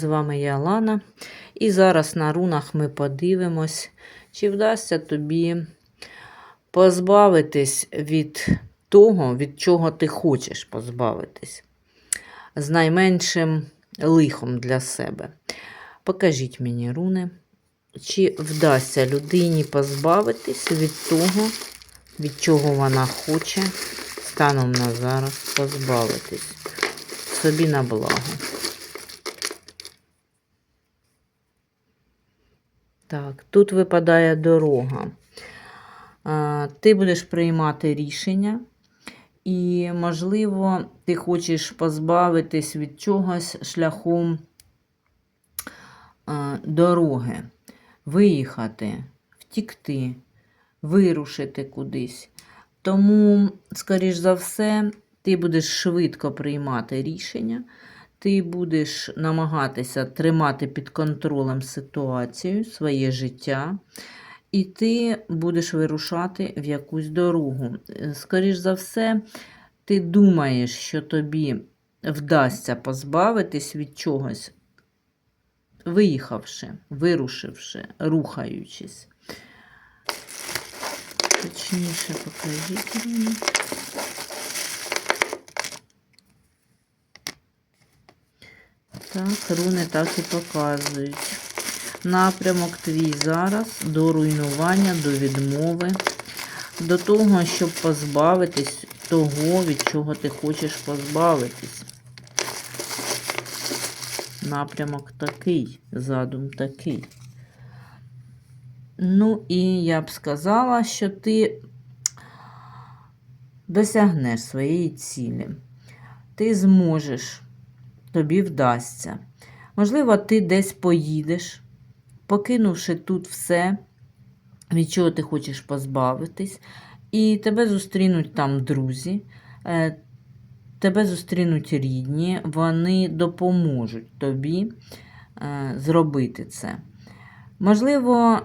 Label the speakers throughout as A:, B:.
A: З вами я Лана. І зараз на рунах ми подивимось, чи вдасться тобі позбавитись від того, від чого ти хочеш позбавитись, з найменшим лихом для себе. Покажіть мені руни, чи вдасться людині позбавитись від того, від чого вона хоче станом на зараз позбавитись собі на благо. Так, тут випадає дорога. Ти будеш приймати рішення, і, можливо, ти хочеш позбавитись від чогось шляхом дороги, виїхати, втікти, вирушити кудись. Тому, скоріш за все, ти будеш швидко приймати рішення, ти будеш намагатися тримати під контролем ситуацію, своє життя, і ти будеш вирушати в якусь дорогу. Скоріш за все, ти думаєш, що тобі вдасться позбавитись від чогось, виїхавши, вирушивши, рухаючись. Точніше покажіть мені. Так, руни так і показують. Напрямок твій зараз до руйнування, до відмови, до того, щоб позбавитись того, від чого ти хочеш позбавитись. Напрямок такий, задум такий. Ну, і я б сказала, що ти досягнеш своєї цілі. Ти зможеш, тобі вдасться. Можливо, ти десь поїдеш, покинувши тут все, від чого ти хочеш позбавитись, і тебе зустрінуть там друзі, е, тебе зустрінуть рідні, вони допоможуть тобі е, зробити це. Можливо,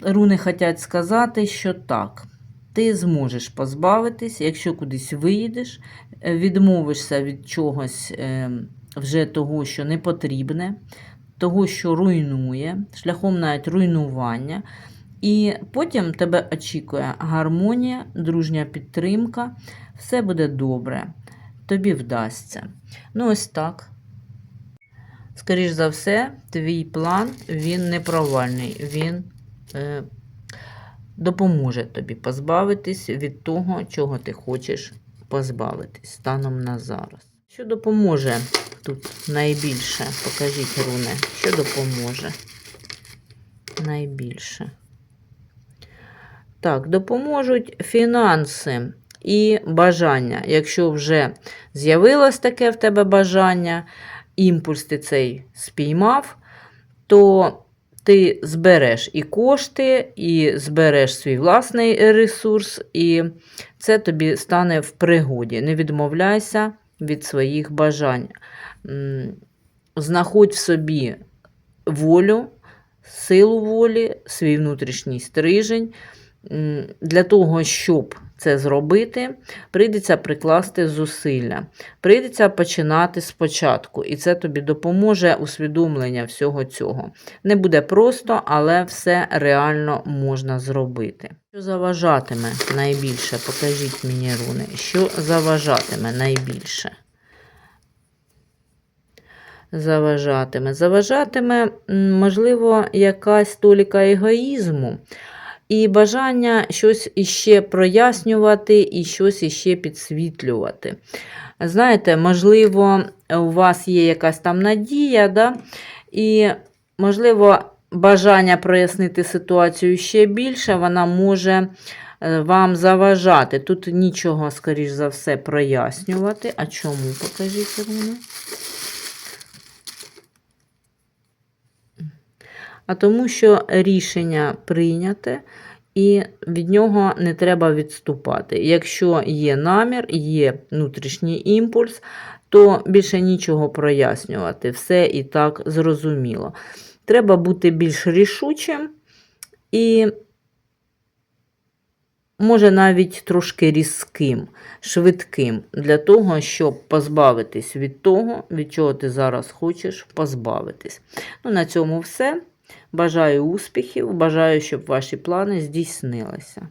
A: руни хочуть сказати, що так, ти зможеш позбавитись, якщо кудись виїдеш, е, відмовишся від чогось е, вже того, що не потрібне, того, що руйнує, шляхом навіть руйнування. І потім тебе очікує гармонія, дружня підтримка, все буде добре, тобі вдасться. Ну, ось так. Скоріш за все, твій план він не провальний, він е, допоможе тобі позбавитись від того, чого ти хочеш позбавитись станом на зараз. Що допоможе тут найбільше? Покажіть руни, що допоможе найбільше. Так, допоможуть фінанси і бажання. Якщо вже з'явилось таке в тебе бажання, імпульс ти цей спіймав, то ти збереш і кошти, і збереш свій власний ресурс, і це тобі стане в пригоді. Не відмовляйся від своїх бажань. Знаходь в собі волю, силу волі, свій внутрішній стрижень. Для того, щоб це зробити, прийдеться прикласти зусилля. Прийдеться починати спочатку, і це тобі допоможе усвідомлення всього цього. Не буде просто, але все реально можна зробити. Що заважатиме найбільше? Покажіть мені руни. Що заважатиме найбільше? Заважатиме. Заважатиме, можливо, якась толіка егоїзму. І бажання щось іще прояснювати і щось іще підсвітлювати. Знаєте, можливо, у вас є якась там надія, да? і, можливо, бажання прояснити ситуацію ще більше, вона може е, вам заважати. Тут нічого, скоріш за все, прояснювати. А чому покажіть руни? а тому, що рішення прийняте, і від нього не треба відступати. Якщо є намір, є внутрішній імпульс, то більше нічого прояснювати. Все і так зрозуміло. Треба бути більш рішучим і може навіть трошки різким, швидким, для того, щоб позбавитись від того, від чого ти зараз хочеш позбавитись. Ну, на цьому все. Бажаю успіхів, бажаю, щоб ваші плани здійснилися.